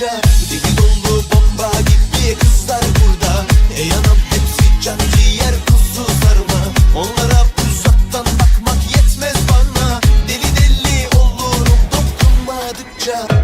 dokunmadıkça Deli dolu bomba gibi kızlar burada. Ey anam hepsi can ciğer kuzu sarma. Onlara uzaktan bakmak yetmez bana. Deli deli olurum dokunmadıkça.